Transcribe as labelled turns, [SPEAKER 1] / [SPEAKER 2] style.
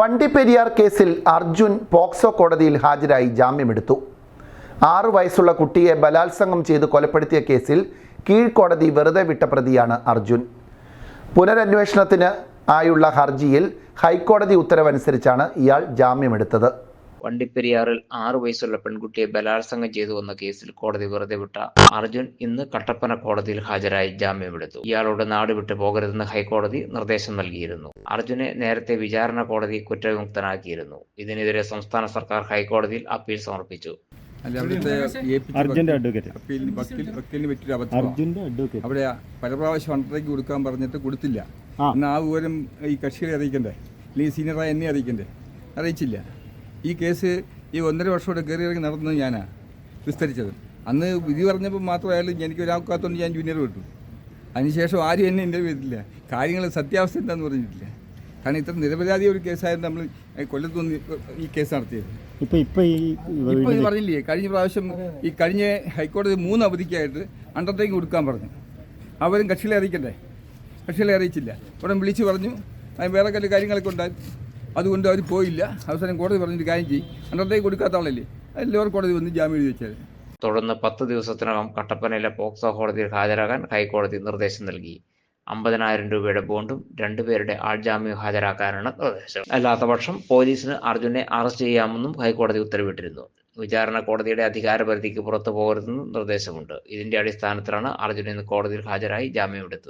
[SPEAKER 1] വണ്ടിപ്പെരിയാർ കേസിൽ അർജുൻ പോക്സോ കോടതിയിൽ ഹാജരായി ജാമ്യമെടുത്തു. ആറ് വയസ്സുള്ള കുട്ടിയെ ബലാത്സംഗം ചെയ്ത് കൊലപ്പെടുത്തിയ കേസിൽ കീഴ്ക്കോടതി വെറുതെ വിട്ട പ്രതിയാണ് അർജുൻ. പുനരന്വേഷണത്തിന് ആയുള്ള ഹർജിയിൽ ഹൈക്കോടതി ഉത്തരവനുസരിച്ചാണ് ഇയാൾ ജാമ്യമെടുത്തത്.
[SPEAKER 2] വണ്ടിപ്പെരിയാറിൽ ആറു വയസ്സുള്ള പെൺകുട്ടിയെ ബലാത്സംഗം ചെയ്തു വന്ന കേസിൽ കോടതി വെറുതെ വിട്ട അർജുൻ ഇന്ന് കട്ടപ്പന കോടതിയിൽ ഹാജരായി ജാമ്യമെടുത്തു. ഇയാളോട് നാട് വിട്ടു പോകരുതെന്ന് ഹൈക്കോടതി നിർദ്ദേശം നൽകിയിരുന്നു. അർജുനെ നേരത്തെ വിചാരണ കോടതി കുറ്റവിമുക്തനാക്കിയിരുന്നു. ഇതിനെതിരെ സംസ്ഥാന സർക്കാർ ഹൈക്കോടതിയിൽ അപ്പീൽ സമർപ്പിച്ചു.
[SPEAKER 3] അവിടെ പല പ്രാവശ്യം അണ്ടറേക്ക് കൊടുക്കാൻ പറഞ്ഞിട്ട് കൊടുത്തില്ല. എന്നാൽ ആ വിവരം ഈ കക്ഷികളെ അറിയിക്കണ്ടേ? അല്ലെങ്കിൽ സീനിയറായ എന്നെ അറിയിക്കണ്ടേ? അറിയിച്ചില്ല. ഈ കേസ് ഈ ഒന്നര വർഷമോടെ കയറി ഇറങ്ങി നടന്നത് ഞാനാ വിസ്തരിച്ചത്. അന്ന് വിധി പറഞ്ഞപ്പോൾ മാത്രമായാലും എനിക്ക് ഒരാൾക്കാത്തോണ്ട് ഞാൻ ജൂനിയർ വിട്ടു. അതിനുശേഷം ആരും എന്നെ ഇന്റർവ്യൂ ചെയ്തില്ല കാര്യങ്ങൾ സത്യാവസ്ഥ എന്താണെന്ന് പറഞ്ഞിട്ടില്ല. കാരണം ഇത്ര നിരപരാധി ഒരു കേസായിരുന്നു നമ്മൾ കൊല്ലത്ത് നിന്ന് ഈ കേസ് നടത്തിയത്.
[SPEAKER 4] ഇപ്പൊ ഇപ്പൊ ഈ
[SPEAKER 3] ഇപ്പൊ ഇത് പറഞ്ഞില്ലേ കഴിഞ്ഞ പ്രാവശ്യം ഈ കഴിഞ്ഞ ഹൈക്കോടതി മൂന്ന് അവധിക്കായിട്ട് അണ്ടർടേക്ക് കൊടുക്കാൻ പറഞ്ഞു. അവരും കക്ഷികളെ അറിയിക്കണ്ടേ? കക്ഷികളെ അറിയിച്ചില്ല. ഉടൻ വിളിച്ചു പറഞ്ഞു. അതിന് വേറെ കല്ല് കാര്യങ്ങളൊക്കെ ഉണ്ടായി. അതുകൊണ്ട് അവർ പോയില്ല. അവസരം കോടതി പറഞ്ഞിട്ട് കാര്യം ചെയ്യും. അണ്ടർടേക്ക് കൊടുക്കാത്ത ആളല്ലേ? ലോവർ കോടതി വന്ന് ജാമ്യം എഴുതി വെച്ചത്
[SPEAKER 2] തുടർന്ന് പത്ത് ദിവസത്തിനകം കട്ടപ്പനയിലെ പോക്സോ കോടതിയിൽ ഹാജരാകാൻ ഹൈക്കോടതി നിർദ്ദേശം നൽകി. അമ്പതിനായിരം രൂപയുടെ ബോണ്ടും രണ്ടുപേരുടെ ആൾജാമ്യം ഹാജരാക്കാനാണ് നിർദ്ദേശം. അല്ലാത്ത പക്ഷം പോലീസിന് അർജുനെ അറസ്റ്റ് ചെയ്യാമെന്നും ഹൈക്കോടതി ഉത്തരവിട്ടിരുന്നു. വിചാരണ കോടതിയുടെ അധികാരപരിധിക്ക് പുറത്തു പോകരുതെന്നും നിർദ്ദേശമുണ്ട്. ഇതിന്റെ അടിസ്ഥാനത്തിലാണ് അർജുൻ ഇന്ന് കോടതിയിൽ ഹാജരായി ജാമ്യമെടുത്തത്.